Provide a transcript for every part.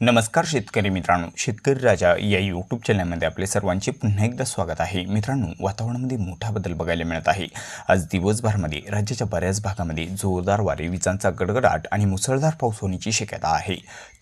नमस्कार शेतकरी मित्रांनो शेतकरी राजा या यूट्यूब चॅनलमध्ये आपले सर्वांचे पुन्हा एकदा स्वागत आहे. मित्रांनो वातावरणामध्ये मोठा बदल बघायला मिळत आहे. आज दिवसभरामध्ये राज्याच्या बऱ्याच भागामध्ये जोरदार वारे विजांचा गडगडाट आणि मुसळधार पाऊस होण्याची शक्यता आहे.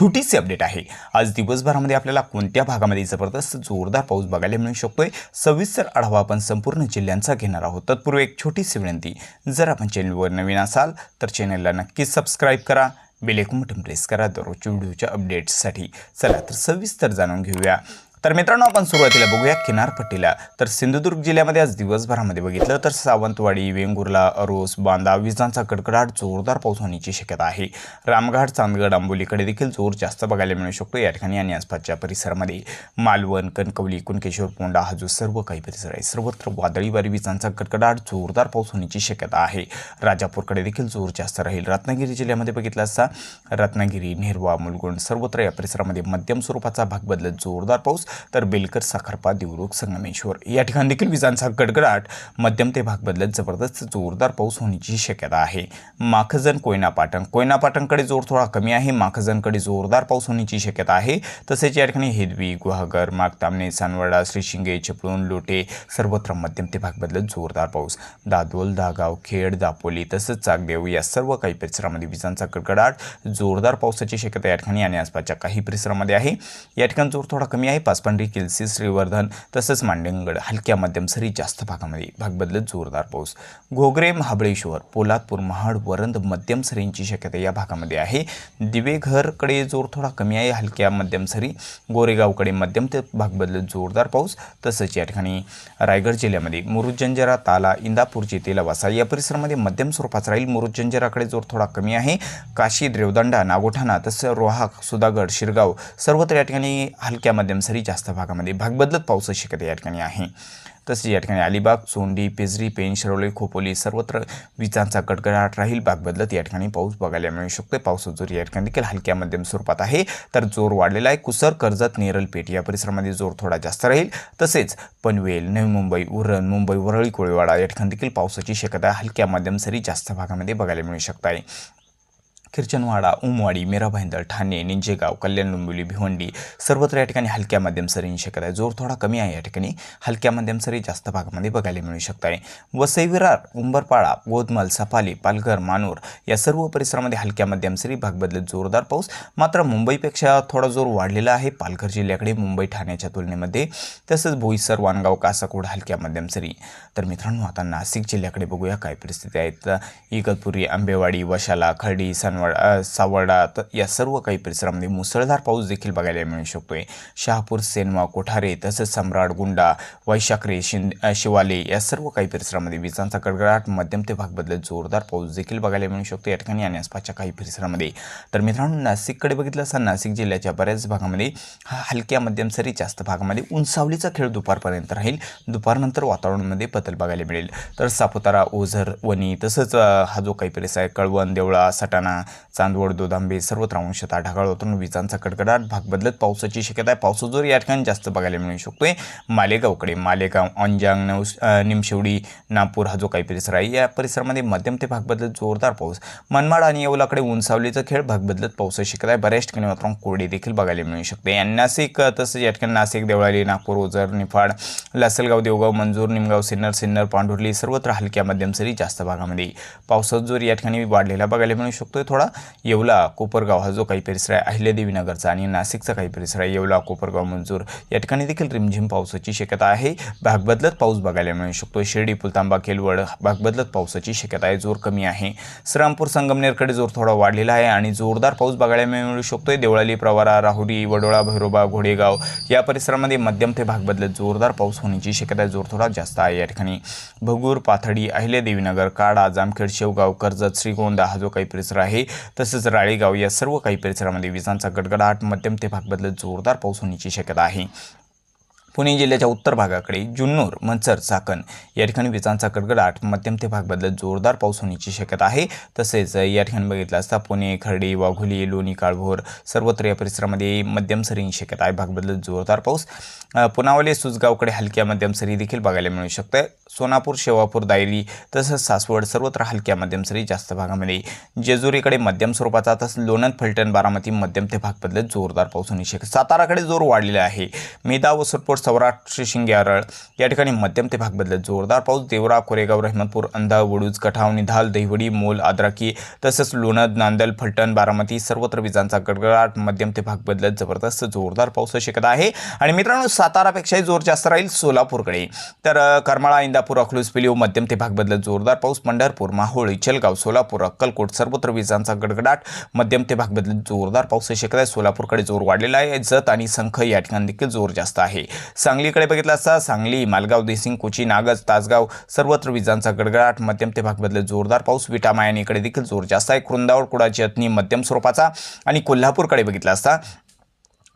छोटीशी अपडेट आहे. आज दिवसभरामध्ये आपल्याला कोणत्या भागामध्ये जबरदस्त जोरदार पाऊस बघायला मिळू शकतोय? सविस्तर आढावा आपण संपूर्ण जिल्ह्यांचा घेणार आहोत. तत्पूर्वी एक छोटीशी विनंती जर आपण चॅनलवर नवीन असाल तर चॅनलला नक्कीच सबस्क्राईब करा. बेलेकून बटन प्रेस करा. दररोजच्या व्हिडिओच्या अपडेट्ससाठी चला तर सविस्तर जाणून घेऊया. तर मित्रांनो आपण सुरुवातीला बघूया किनारपट्टीला. तर सिंधुदुर्ग जिल्ह्यामध्ये आज दिवसभरामध्ये बघितलं तर सावंतवाडी वेंगुर्ला अरोस बांदा विजांचा कडकडाट जोरदार पाऊस होण्याची शक्यता आहे. रामघाट चांदगड आंबोलीकडे देखील जोर जास्त बघायला मिळू शकतो. या ठिकाणी आणि आसपासच्या परिसरामध्ये मालवण कणकवली कुणकेश्वर पोंडा हा जो सर्व काही परिसर आहे. सर्वत्र वादळी वारी विजांचा कडकडाट जोरदार पाऊस होण्याची शक्यता आहे. राजापूरकडे देखील जोर जास्त राहील. रत्नागिरी जिल्ह्यामध्ये बघितला असता रत्नागिरी नेरवा मुलगुण सर्वत्र या परिसरामध्ये मध्यम स्वरूपाचा भाग बदलत जोरदार पाऊस तर बेलकर साखरपा देवरुख संगमेश्वर या ठिकाणी देखील विजांचा गडगडाट. मध्यम ते भाग बदलत जबरदस्त जोरदार पाऊस होण्याची शक्यता आहे. माखजन कोयना पाटण कोयना पाटणकडे जोर थोडा कमी आहे. माखजनकडे जोरदार पाऊस होण्याची शक्यता आहे. तसेच या ठिकाणी हेदवी गुहागर मागतामणे सानवडा श्रीशिंगे चिपळूण लोटे सर्वत्र मध्यम ते भाग बदलत जोरदार पाऊस. दादोल दागाव खेड दापोली तसंच चागदेव या सर्व काही परिसरामध्ये विजांचा कडकडाट जोरदार पावसाची शक्यता या ठिकाणी आणि आसपासच्या काही परिसरामध्ये आहे. या ठिकाणी जोर थोडा कमी आहे. पाच पाचपांढरी किलसी श्रीवर्धन तसंच मांडणगड हलक्या मध्यम सरी जास्त भागामध्ये भाग बदलत जोरदार पाऊस. घोगरे महाबळेश्वर पोलादपूर महाड वरंद मध्यम सरींची शक्यता या भागामध्ये आहे. दिवेघरकडे जोर थोडा कमी आहे. हलक्या मध्यम सरी गोरेगावकडे मध्यम ते भाग बदलत जोरदार पाऊस. तसंच या ठिकाणी रायगड जिल्ह्यामध्ये मुरुजंजरा ताला इंदापूरची तेलावासा या परिसरामध्ये मध्यम स्वरूपाचा राहील. मुरुजंजराकडे जोर थोडा कमी आहे. काशी द्रेवदंडा नागोठाणा तसं रोहा सुधागड शिरगाव सर्वत्र या ठिकाणी हलक्या मध्यम सरी जास्त भागामध्ये भाग बदलत पावसाची शक्यता या ठिकाणी आहे. तसेच या ठिकाणी अलिबाग सोंडी पेजरी पेन शिरोली खोपोली सर्वत्र विजांचा गडगडाट राहील. भाग बदलत या ठिकाणी पाऊस बघायला मिळू शकतो पाऊस जोर या ठिकाणी देखील हलक्या मध्यम स्वरूपात आहे. तर जोर वाढलेला आहे. कुसर कर्जत नेरल पेठ या परिसरामध्ये जोर थोडा जास्त राहील. तसेच पनवेल नवी मुंबई उरण मुंबई वरळी कोळीवाडा या ठिकाणी देखील पावसाची शक्यता हलक्या मध्यम सरी जास्त भागामध्ये बघायला मिळू शकत आहे किर्चनवाडा उमवाडी मेरा भाईंदर ठाणे निंजेगाव कल्याण डोंबिवली भिवंडी सर्वत्र या ठिकाणी हलक्या मध्यम सरींची शक्यता आहे. जोर थोडा कमी आहे या ठिकाणी. हलक्या मध्यम सरी जास्त भागामध्ये बघायला मिळू शकत आहे. वसई विरार उंबरपाडा गोदमल सफाली पालघर मानूर या सर्व परिसरामध्ये हलक्या मध्यम सरी भाग बदलत जोरदार पाऊस. मात्र मुंबईपेक्षा थोडा जोर वाढलेला आहे. पालघर जिल्ह्याकडे मुंबई ठाण्याच्या तुलनेमध्ये तसंच बोईसर वानगाव कासाकोड हलक्या मध्यम सरी तर मित्रांनो आता नाशिक जिल्ह्याकडे बघूया काय परिस्थिती आहेत. इगतपुरी आंबेवाडी वशाला खर्डी सनवाड सावडा त या सर्व काही परिसरामध्ये मुसळधार पाऊस देखील बघायला मिळू शकतोय. शहापूर सेनवा कोठारे तसंच सम्राट गुंडा वैशाखरे शिंद शिवाले या सर्व काही परिसरामध्ये विजांचा कडकडाट मध्यम ते भाग बदलत जोरदार पाऊस देखील बघायला मिळू शकतो या ठिकाणी आणि आसपासच्या काही परिसरामध्ये. तर मित्रांनो नाशिककडे बघितलं असता नाशिक जिल्ह्याच्या बऱ्याच भागामध्ये हा हलक्या मध्यम सरी जास्त भागामध्ये उंचावलीचा खेळ दुपारपर्यंत राहील. दुपारनंतर वातावरणामध्ये बदल बघायला मिळेल. तर सापुतारा ओझर वणी तसंच हा जो काही परिसर आहे कळवण देवळा सटाणा चांदवड दोधांबे सर्वत्र अंशतः ढगाळ होतून विजांचा कडकडाट भाग बदलत पावसाची शक्यता आहे. पावसाजोर या ठिकाणी जास्त बघायला मिळू शकतोय. मालेगावकडे मालेगाव अंजांग नवस निमशेवडी नागपूर हा जो काही परिसर आहे या परिसरामध्ये मध्यम ते भाग बदलत जोरदार पाऊस. मनमाड आणि येवलाकडे उंचावलीचा खेळ भाग बदलत पावसाची शक्यता आहे. बऱ्याच ठिकाणी मात्र कोरडी देखील बघायला मिळू शकते. आणि नाशिक तसंच या ठिकाणी नाशिक देवळाली नागपूर ओझर निफाड लासलगाव देवगाव मंजूर निमगाव सिन्नर सिन्नर पांढुर्ली सर्वत्र हलक्या मध्यम सरी जास्त भागामध्ये. पावसाचा जोर या ठिकाणी वाढलेला बघायला मिळू शकतोय. थोडा येवला कोपरगाव हा जो काही परिसर आहे अहिल्यादेवी नगरचा आणि नाशिकचा काही परिसर आहे येवला कोपरगाव मंजूर या ठिकाणी देखील रिमझिम पावसाची शक्यता आहे. भाग बदलत पाऊस बघायला मिळू शकतो शिर्डी पुलतांबा केलवड भाग बदलत पावसाची शक्यता आहे. जोर कमी आहे. श्रीरामपूर संगमनेरकडे जोर थोडा वाढलेला आहे आणि जोरदार पाऊस बघायला मिळू शकतोय. देवळाली प्रवारा राहुरी वडोळा भैरोबा घोडेगाव या परिसरामध्ये मध्यम ते भाग बदलत जोरदार पाऊस होण्याची शक्यता जोर थोडा जास्त आहे. या ठिकाणी भगूर पाथडी अहिल्यादेवीनगर काडा जामखेड शेवगाव कर्जत श्रीगोंदा हा जो काही परिसर आहे तसेच राळेगाव या सर्व काही परिसरामध्ये विजांचा गडगडाट मध्यम ते भाग बदलत जोरदार पाऊस होण्याची शक्यता आहे. पुणे जिल्ह्याच्या उत्तर भागाकडे जुन्नर मंचर चाकण या ठिकाणी विजांचा कडकडाट मध्यम ते भाग बदलत जोरदार पाऊस होण्याची शक्यता आहे. तसेच या ठिकाणी बघितलं असता पुणे खर्डी वाघोली लोणी काळभोर सर्वत्र या परिसरामध्ये मध्यम सरींची शक्यता आहे. भाग बदलत जोरदार पाऊस. पुनावले सुजगावकडे हलक्या मध्यम सरी देखील बघायला मिळू शकते सोनापूर शेवापूर दायरी तसंच सासवड सर्वत्र हलक्या मध्यम सरी जास्त भागामध्ये. जेजुरीकडे मध्यम स्वरूपाचा तसंच लोणंद फलटण बारामती मध्यम ते भाग बदलत जोरदार पाऊस होण्याची शक्यता साताराकडे जोर वाढलेला आहे. मेदा वसरपोट सौराष्ट्र शिंग्यारळ. या ठिकाणी मध्यम ते भाग बदलत जोरदार पाऊस देवरा कोरेगाव रहमतपूर अंधा वडूज कठाव निधाल दहिवडी मोल आद्राकी तसंच लोणद नांदल फलटण बारामती सर्वत्र विजांचा गडगडाट मध्यम ते भाग बदलत जबरदस्त जोरदार पाऊस शिकत आहे. आणि मित्रांनो सातारापेक्षाही जोर जास्त राहील सोलापूरकडे. तर करमाळा इंदापूर अकलूज पिलीव मध्यम ते भाग बदलत जोरदार पाऊस पंढरपूर माहोळ इचलगाव सोलापूर अक्कलकोट सर्वत्र विजांचा गडगडाट मध्यम ते भाग बदलत जोरदार पाऊस शिकत आहे. सोलापूरकडे जोर वाढलेला आहे. जत आणि संख या ठिकाणी देखील जोर जास्त आहे. सांगलीकडे बघितलं असता सांगली मालगाव देसिंग कोची नागज तासगाव सर्वत्र विजांचा गडगडाट. मध्यम ते भाग जोरदार पाऊस. विटा मायानीकडे देखील जोर जास्त आहे. कृंदावड कुडाची अतनी मध्यम स्वरूपाचा. आणि कोल्हापूरकडे बघितलं असता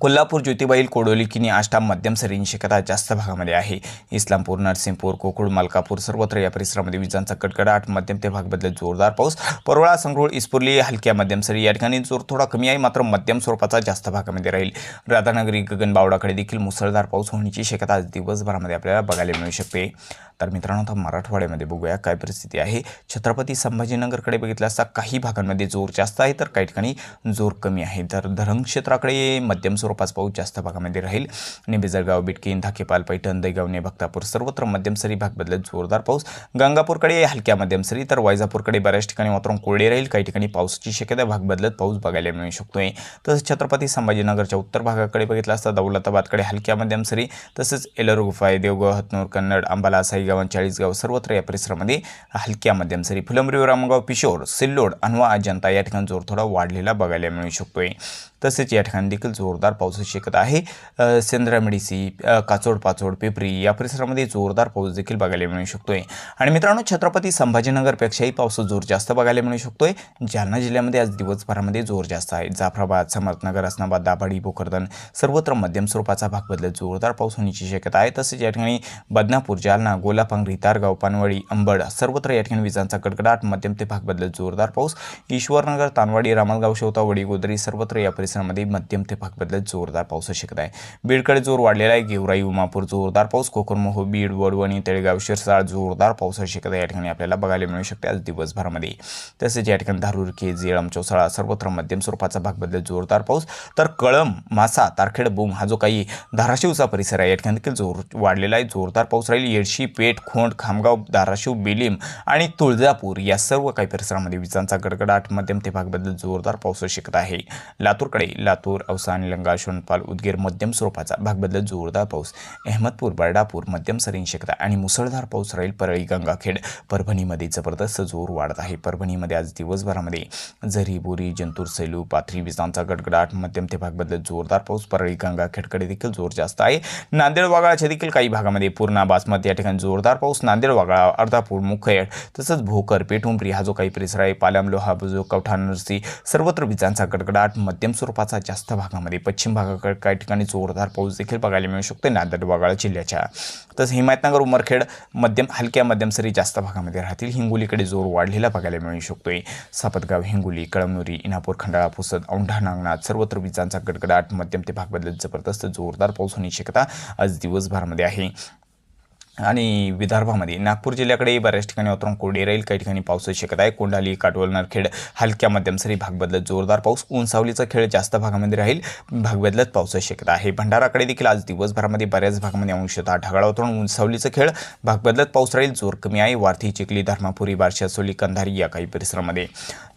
कोल्हापूर ज्योतिबाईल कोडोली किनी आष्टा मध्यम सरींची शक्यता जास्त भागामध्ये आहे. इस्लामपूर नरसिंहपूर कोकुळ मलकापूर सर्वत्र या परिसरामध्ये विजांचा कडकडाट मध्यम ते भाग बदलत जोरदार पाऊस. परोळा संगरूळ इस्पुर्ली हलक्या मध्यम सरी या ठिकाणी जोर थोडा कमी आहे मात्र मध्यम स्वरूपाचा जास्त भागामध्ये राहील. राधानगरी गगनबावडाकडे देखील मुसळधार पाऊस होण्याची शक्यता आज दिवसभरामध्ये आपल्याला बघायला मिळू शकते. तर मित्रांनो आता मराठवाड्यामध्ये बघूया काय परिस्थिती आहे. छत्रपती संभाजीनगरकडे बघितलं असता काही भागांमध्ये जोर जास्त आहे तर काही ठिकाणी जोर कमी आहे. तर धरण क्षेत्राकडे मध्यम स्वरूपाचा पाऊस जास्त भागामध्ये राहील. आणि बेजळगाव बिटकीन धाकेपाल पैठण दैगावणे भक्तापूर सर्वत्र मध्यम सरी भाग बदलत जोरदार पाऊस. गंगापूरकडे हलक्या मध्यम सरी तर वायजापूरकडे बऱ्याच ठिकाणी मात्र कोरडे राहील. काही ठिकाणी पावसाची शक्यता भाग बदलत पाऊस बघायला मिळू शकतोय. तसंच छत्रपती संभाजीनगरच्या उत्तर भागाकडे बघितलं असता दौलताबादकडे हलक्या मध्यम सरी तसंच एलर गुफाय देवगाव हतनूर कन्नड अंबाला साईगाव चाळीसगाव सर्वत्र या परिसरामध्ये हलक्या मध्यम सरी. फुलंब्री रामगाव पिशोर सिल्लोड अनवा अजंता या ठिकाणी जोर थोडा वाढलेला बघायला मिळू शकतोय. तसेच या ठिकाणी देखील जोरदार पावसाची शक्यता आहे. सेंद्रामेडिसी काचोड पाचोड पिपरी या परिसरामध्ये जोरदार पाऊस देखील बघायला मिळू शकतो आहे आणि मित्रांनो छत्रपती संभाजीनगरपेक्षाही पावसाचा जोर जास्त बघायला मिळू शकतो आहे जालना जिल्ह्यामध्ये आज दिवसभरामध्ये जोर जास्त आहे. जाफराबाद समर्थनगर असनाबाद दाभाडी भोकरदन सर्वत्र मध्यम स्वरूपाचा भाग बदलत जोरदार पाऊस होण्याची शक्यता आहे. तसेच या ठिकाणी बदनापूर जालना गोलापांगरी तारगाव पानवडी अंबड सर्वत्र या ठिकाणी विजांचा कडकडाट मध्यम ते भाग बदलत जोरदार पाऊस. ईश्वरनगर तानवाडी रामलगाव शेवता वडी गोदरी सर्वत्र या परिसर परिसरामध्ये मध्यम ते भाग बदलत जोरदार पाऊस शकत आहे बीडकडे जोर वाढलेला आहे. गेवराई उमापूर जोरदार पाऊस. कोकणमोह बीड वडवणी तळेगाव शिरसाळ जोरदार पावसाची शक्यता या ठिकाणी आपल्याला बघायला मिळू शकते आज दिवसभरामध्ये. तसेच या ठिकाणी धारूर के जेळम चौसाळा सर्वत्र मध्यम स्वरूपाचा भाग बदलत जोरदार पाऊस. तर कळम मासा तारखेड बूम हा जो काही धाराशिवचा परिसर आहे या ठिकाणी देखील जोर वाढलेला आहे. जोरदार पाऊस राहील. येडशी पेठ खोंड खामगाव धाराशिव बेलीम आणि तुळजापूर या सर्व काही परिसरामध्ये विजांचा गडगडाट मध्यम ते भाग बदलत जोरदार पाऊस शकत आहे. लातूरकडे लातूर औसा निलंगा शोणपाल उदगीर मध्यम स्वरूपाचा भाग बदलत जोरदार पाऊस अहमदपूर बर्डापूर मध्यम सरीन शक्यता आणि मुसळधार पाऊस राहील परळी गंगाखेड. परभणीमध्ये जबरदस्त जोर वाढत आहे. परभणीमध्ये आज दिवसभरामध्ये झरी बोरी जंतूर सैलू पाथरी विजांचा गडगडाट मध्यम ते भाग बदलत जोरदार पाऊस परळी गंगाखेडकडे देखील जोर जास्त आहे. नांदेड वागाळाच्या देखील काही भागामध्ये पूर्णा बासमती या ठिकाणी जोरदार पाऊस नांदेड वागाळा अर्धापूर मुखेड तसंच भोकर पेठुंबरी हा जो काही परिसर आहे पालम लोहा बुजो कवठा नरसी सर्वत्र विजांचा गडगडाट मध्यम स्वरूप स्वरूपाचा जास्त भागामध्ये. पश्चिम भागाकडे काही ठिकाणी जोरदार पाऊस देखील बघायला मिळू शकतो. नांदेड वागाळा जिल्ह्याच्या. तसं हिमायतनगर उमरखेड मध्यम हलक्या मध्यम सरी जास्त भागामध्ये राहतील. हिंगोलीकडे जोर वाढलेला बघायला मिळू शकतोय. सापतगाव हिंगोली कळमनुरी इनापूर खंडाळा पुसद औंढा नागनाथ सर्वत्र विजांचा गडगडाट मध्यम ते भाग बदलत जबरदस्त जोरदार पाऊस होण्याची शक्यता आज दिवसभरामध्ये आहे. आणि विदर्भामध्ये नागपूर जिल्ह्याकडे बऱ्याच ठिकाणी वातावरण कोरडे राहील. काही ठिकाणी पावसाची शक्यता आहे. कोंडाली काटोल नरखेड हलक्या मध्यम सरी भाग बदलत जोरदार पाऊस. उंचावलीचा खेळ जास्त भागामध्ये राहील. भाग बदलत पावसाची शक्यता आहे. भंडाराकडे देखील आज दिवसभरामध्ये बऱ्याच भागामध्ये अंशतः ढगाळ वातावरण. उंचावलीचा खेळ भाग बदलत पाऊस राहील. जोर कमी आहे. वारथी चिखली धर्मापुरी बारशासोली कंधारी या काही परिसरामध्ये.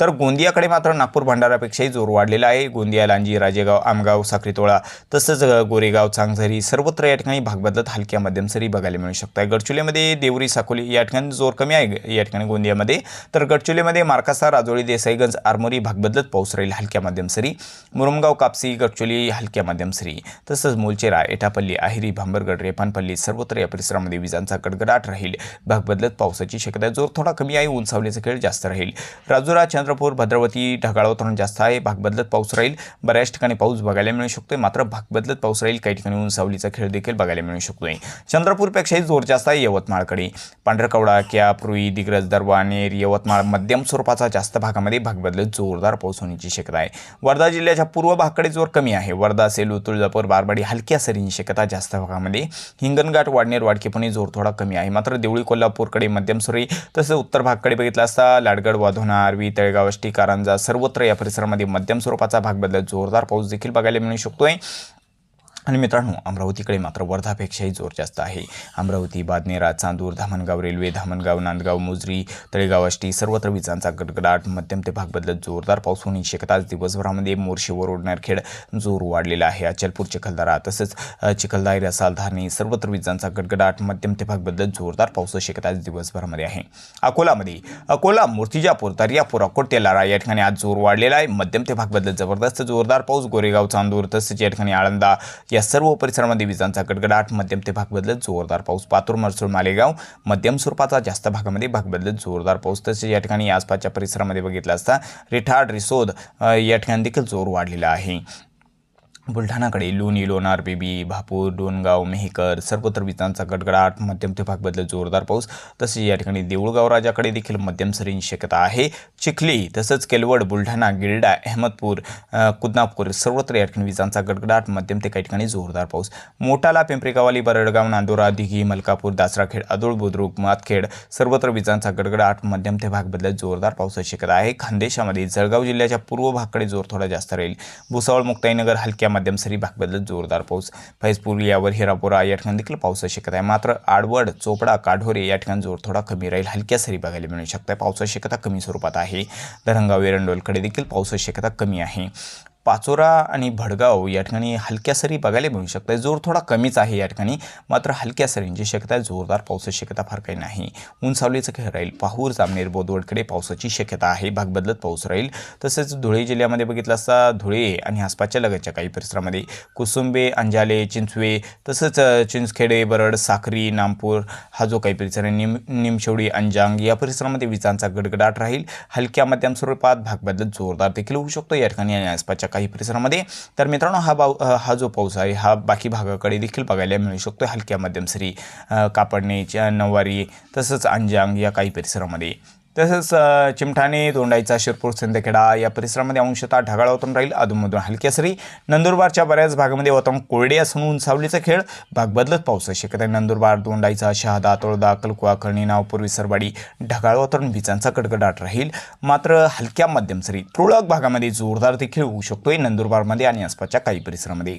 तर गोंदियाकडे मात्र नागपूर भंडारापेक्षाही जोर वाढलेला आहे. गोंदिया लांजी राजेगाव आमगाव साखरीतोळा तसंच गोरेगाव चांगझरी सर्वत्र या ठिकाणी भाग बदलत हलक्या मध्यम सरी बघायला मिळू शकतो शकता गडचिरोलीमध्ये देवरी साकोली या ठिकाणी जोर कमी आहे या ठिकाणी गोंदियामध्ये. तर गडचिरोलीमध्ये मार्कासा राजोळी देसाईगंज आरमोरी भाग बदलत पाऊस राहील हलक्या माध्यम सरी मुरुमगाव कापसी गडचोली हलक्या माध्यम सरी तसंच मोलचेरा एटापल्ली आहिरी भांबरगड रेपानपल्ली सर्वत्र या परिसरामध्ये विजांचा गडगडाट राहील. भाग बदलत पावसाची शक्यता आहे. जोर थोडा कमी आहे. ऊन खेळ जास्त राहील. राजुरा चंद्रपूर भद्रावती ढगाळ वातावरण जास्त आहे. भाग बदलत पाऊस राहील. बऱ्याच ठिकाणी पाऊस बघायला मिळू शकतोय. मात्र भाग बदलत पाऊस राहील. काही ठिकाणी उंचावलीचा खेळ देखील बघायला मिळू शकतोय. चंद्रपूरपेक्षाही जोर जास्त आहे यवतमाळकडे. पांढरकवडा क्याप रुई दिग्रज दरवानेर यवतमाळ मध्यम स्वरूपाचा जास्त भागामध्ये भाग बदलत जोरदार पाऊस होण्याची शक्यता आहे. वर्धा जिल्ह्याच्या पूर्व भागकडे जोर कमी आहे. वर्धा सेलू तुळजापूर बारबाडी हलक्या सरींची शक्यता जास्त भागामध्ये. हिंगणघाट वाडनेर वाडकेपणी जोर थोडा कमी आहे. मात्र देवळी कोल्हापूरकडे मध्यम सुरी तसंच उत्तर भागाकडे बघितला असता लाडगड वाधोना आरवी तळेगाव कारंजा सर्वत्र या परिसरामध्ये मध्यम स्वरूपाचा भाग बदलत जोरदार पाऊस देखील बघायला मिळू शकतोय. आणि मित्रांनो अमरावतीकडे मात्र वर्धापेक्षाही जोर जास्त आहे. अमरावती बादनेरा चांदूर धामणगाव रेल्वे धामणगाव नांदगाव मुजरी तळेगाव आष्टी सर्वत्र विजांचा गडगडाट मध्यम ते भाग बदलत जोरदार पाऊस होण्याची शक्यता आज दिवसभरामध्ये मोर्शीवर ओढणारखेड जोर वाढलेला आहे. अचलपूर चिखलदरा तसंच चिखलदारी चिखलदाई रसाल सर्वत्र विजांचा गडगडाट मध्यम ते भाग बदलत जोरदार पावसाची शक्यता दिवसभरामध्ये आहे. अकोलामध्ये अकोला मूर्तिजापूर दर्यापूर अकोट तेलारा या ठिकाणी आज जोर वाढलेला आहे. मध्यम ते भाग बदलत जबरदस्त जोरदार पाऊस गोरेगाव चांदूर तसंच या ठिकाणी आळंदा या सर्व परिसरामध्ये विजांचा गडगडाट मध्यम ते भाग बदलत जोरदार पाऊस. पातूर मरसूळ मालेगाव मध्यम स्वरूपाचा जास्त भागामध्ये भाग बदलत जोरदार पाऊस. तसेच या ठिकाणी आसपासच्या परिसरामध्ये बघितला असता रिठाड रिसोद या ठिकाणी देखील जोर वाढलेला आहे. बुलढाणाकडे लोणी लोणार बेबी भापूर डोणगाव मेहकर सर्वत्र विजांचा गडगडाट मध्यम ते भाग बदलत जोरदार पाऊस. तसेच या ठिकाणी देऊळगाव राजाकडे देखील मध्यम सरींची शक्यता आहे. चिखली तसंच केलवड बुलढाणा गिरडा अहमदपूर कुदनापूर सर्वत्र या ठिकाणी विजांचा गडगडाट मध्यम ते काही ठिकाणी जोरदार पाऊस. मोठाला पिंपरीगावाली बरडगाव नांदोरा दिघी मलकापूर दासराखेड अदोळ बुद्रुक मातखेड सर्वत्र विजांचा गडगडाट मध्यम ते भाग बदलत जोरदार पावसाची शक्यता आहे. खानदेशामध्ये जळगाव जिल्ह्याच्या पूर्व भागकडे जोर थोडा जास्त राहील. भुसावळ मुक्ताईनगर हलक्या मध्यम सरी भाग बदलत जोरदार पाऊस. फैजपूर यावर हिरापुरा या ठिकाणी देखील पावसाची शक्यता आहे. मात्र आडवड चोपडा काढोरे या ठिकाणी जोर थोडा कमी राहील. हलक्या सरी बघायला मिळू शकतात. पावसाची शक्यता कमी स्वरूपात आहे. धरणगाव एरंडोलकडे देखील पावसाची शक्यता कमी आहे. पाचोरा आणि भडगाव या ठिकाणी हलक्या सरी बघायला मिळू शकतात. जोर थोडा कमीच आहे या ठिकाणी मात्र हलक्या सरींची शक्यता आहे. जोरदार पावसाची शक्यता फार काही नाही. उंचावलीचं खेळ राहील. पाहूर जामनेर बोदवडकडे पावसाची शक्यता आहे. भाग बदलत पाऊस राहील. तसेच धुळे जिल्ह्यामध्ये बघितलं असता धुळे आणि आसपासच्या लगतच्या काही परिसरामध्ये कुसुंबे अंजाले चिंचवे तसंच चिंचखेडे बरड साखरी नामपूर हा जो काही परिसर आहे निम निमशेवडी अंजांग या परिसरामध्ये विजांचा गडगडाट राहील. हलक्या मध्यम स्वरूपात भाग बदलत जोरदार देखील होऊ शकतो या ठिकाणी आणि आसपासच्या काही परिसरामध्ये. तर मित्रांनो हा बाव हा जो पाऊस आहे हा बाकी भागाकडे देखील बघायला मिळू शकतो हलक्या मध्यम सरी अ, कापडणे नऊवारी तसंच अंजांग या काही परिसरामध्ये. तसंच अ, चिमठाणे दोंडाईचा शिरपूर सिंदखेडा या परिसरामध्ये अंशतः ढगाळ वातावरण राहील. अधूनमधून हलक्या सरी नंदुरबारच्या बऱ्याच भागामध्ये वातावरण कोरडे असून उंचावलीचा खेळ भाग बदलत पावसाची शक्यता आहे. नंदुरबार दोंडाईचा शहादा तोळदा कलकुवा कळणी नावपूर विसरवाडी ढगाळ वातावरण विजांचा कडकडाट राहील. मात्र हलक्या मध्यम सरी तुरळक भागामध्ये जोरदार देखील होऊ शकतोय नंदुरबारमध्ये आणि आसपासच्या काही परिसरामध्ये.